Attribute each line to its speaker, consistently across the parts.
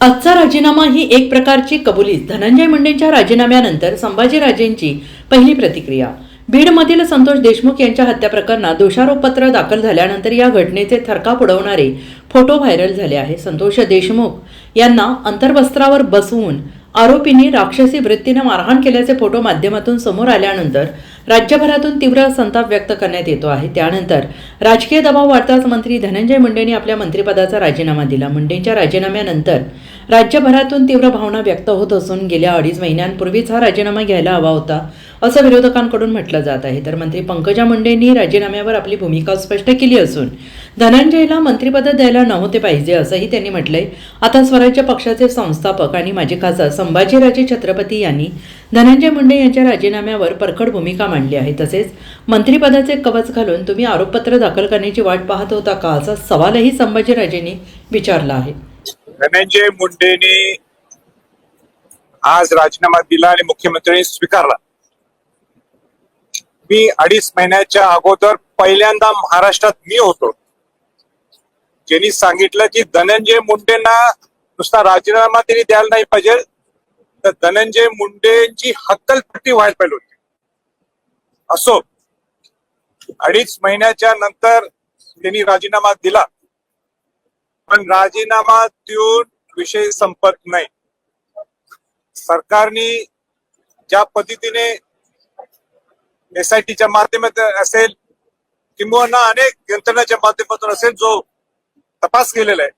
Speaker 1: आजचा राजीनामा ही एक प्रकारची कबुलीच धनंजय मुंडेंच्या राजीनाम्यानंतर संभाजीराजेंची पहिली प्रतिक्रिया. बीडमधील संतोष देशमुख यांच्या हत्या प्रकरणात दोषारोपपत्र दाखल झाल्यानंतर या घटनेचे थरकाप उडवणारे फोटो व्हायरल झाले आहे. संतोष देशमुख यांना अंतर्वस्त्रावर बसवून आरोपींनी राक्षसी वृत्तीनं मारहाण केल्याचे फोटो माध्यमातून समोर आल्यानंतर राज्यभरातून तीव्र संताप व्यक्त करण्यात येतो आहे. त्यानंतर राजकीय दबाव वाढताच मंत्री धनंजय मुंडेंनी आपल्या मंत्रिपदाचा राजीनामा दिला. मुंडेंच्या राजीनाम्यानंतर राज्यभरातून तीव्र भावना व्यक्त होत असून गेल्या अडीच महिन्यांपूर्वीच हा राजीनामा घ्यायला हवा होता असं विरोधकांकडून म्हटलं जात आहे. तर मंत्री पंकजा मुंडेंनी राजीनाम्यावर आपली भूमिका स्पष्ट केली असून धनंजयला मंत्रिपद द्यायला नव्हते पाहिजे असंही त्यांनी म्हटलंय. आता स्वराज्य पक्षाचे संस्थापक आणि माजी खासदार संभाजीराजे छत्रपती यांनी धनंजय मुंडे यांच्या राजीनाम्यावर परखड भूमिका मांडली आहे. तसेच मंत्रिपदाचे कवच घालून तुम्ही आरोपपत्र दाखल करण्याची वाट पाहत होता का असा सवालही संभाजीराजेंनी विचारला आहे.
Speaker 2: धनंजय मुंडेने आज राजीनामा दिला आणि मुख्यमंत्र्यांनी स्वीकारला. मी अडीच महिन्याच्या अगोदर पहिल्यांदा महाराष्ट्रात मी होतो. ज्यांनी सांगितलं की धनंजय मुंडेंना नुसता राजीनामा त्यांनी द्यायला नाही पाहिजे तर धनंजय मुंडेंची हक्कलपट्टी व्हायला पाहिजे होती. असो अडीच महिन्याच्या नंतर त्यांनी राजीनामा दिला. पण राजीनामा देऊन विषय संपत नाही. सरकारने ज्या पद्धतीने एस आय टीच्या माध्यमातून असेल किंबहुना अनेक यंत्रणाच्या माध्यमातून असेल जो तपास केलेला आहे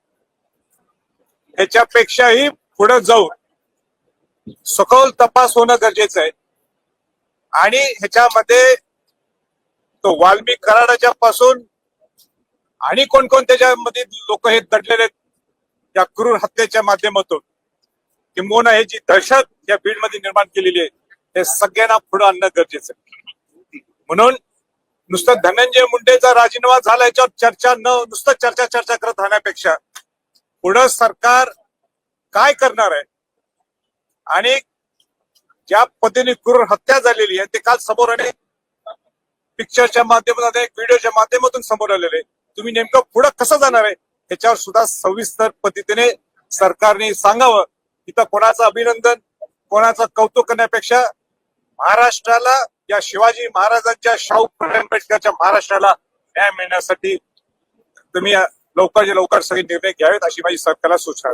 Speaker 2: ह्याच्यापेक्षाही पुढे जाऊन सखोल तपास होणं गरजेचं आहे. आणि ह्याच्यामध्ये तो वाल्मिक कराडाच्या पासून आणि कोण कोण त्याच्यामध्ये लोक हे दडलेले या क्रूर हत्येच्या माध्यमातून किंबहुना हे जी दहशत या बीडमध्ये निर्माण केलेली आहे हे सगळ्यांना पुढे आणणं गरजेचं म्हणून नुसतं धनंजय मुंडेचा राजीनामा झाला याच्यावर चर्चा न नुसतं चर्चा चर्चा करत राहण्यापेक्षा पुढं सरकार काय करणार आहे? आणि ज्या पद्धतीने क्रूर हत्या झालेली आहे ते काल समोर आले. पिक्चरच्या माध्यमातून एक व्हिडिओच्या माध्यमातून समोर आलेले. आहे. तुम्ही नेमकं पुढं कसं जाणार आहे ह्याच्यावर सुद्धा सविस्तर पद्धतीने सरकारने सांगावं. इथं कोणाचं अभिनंदन कोणाचं कौतुक करण्यापेक्षा महाराष्ट्राला या शिवाजी महाराजांच्या शाहू आंबेडकरच्या महाराष्ट्राला न्याय मिळण्यासाठी तुम्ही लवकरच्या लवकर सगळे निर्णय घ्यावेत अशी माझी सरकारला सूचना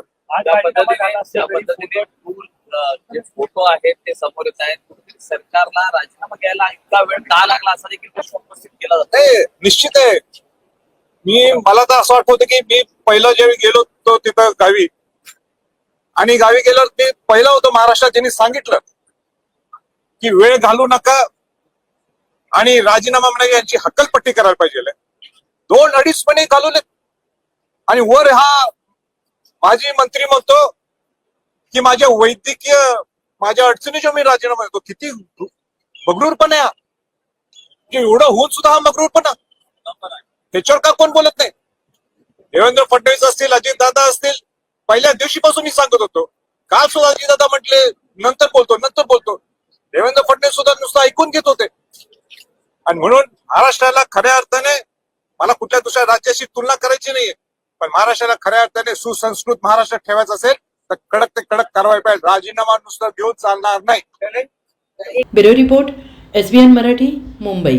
Speaker 3: जे फोटो आहेत ते समोर येत आहेत. सरकारला राजीनामा घ्यायला इतका वेळ का लागला असा देखील प्रश्न उपस्थित केला जातो.
Speaker 2: निश्चित आहे. मी मला तर असं वाटत होतं की मी पहिलं ज्यावेळी गेलो होतो तिथं गावी. आणि गावी गेल्यावर मी पहिलं होतं महाराष्ट्रात ज्यांनी सांगितलं की वेळ घालू नका आणि राजीनामा म्हणजे यांची हक्कलपट्टी करायला पाहिजे. दोन अडीच महिने घालवले आणि वर हा माजी मंत्री म्हणतो की माझ्या वैद्यकीय माझ्या अडचणीच्या मी राजीनामा देतो. किती बगरूरपणा की म्हणजे एवढं होऊन सुद्धा हा मगरूरपणा. त्याच्यावर का कोण बोलत नाही? देवेंद्र फडणवीस असतील अजितदादा असतील पहिल्या दिवशीपासून मी सांगत होतो. काल सुद्धा अजितदादा म्हटले नंतर बोलतो नंतर बोलतो. देवेंद्र फडणवीस सुद्धा नुसतं ऐकून घेत होते. आणि म्हणून महाराष्ट्राला खऱ्या अर्थाने मला कुठल्या दुसऱ्या राज्याशी तुलना करायची नाहीये पण महाराष्ट्राला खऱ्या अर्थाने सुसंस्कृत महाराष्ट्र ठेवायचं असेल तर कडक ते कडक कारवाई पाहिजे. राजीनामा नुसतं घेऊन चालणार नाही.
Speaker 1: Bureau report SBN Marathi Mumbai.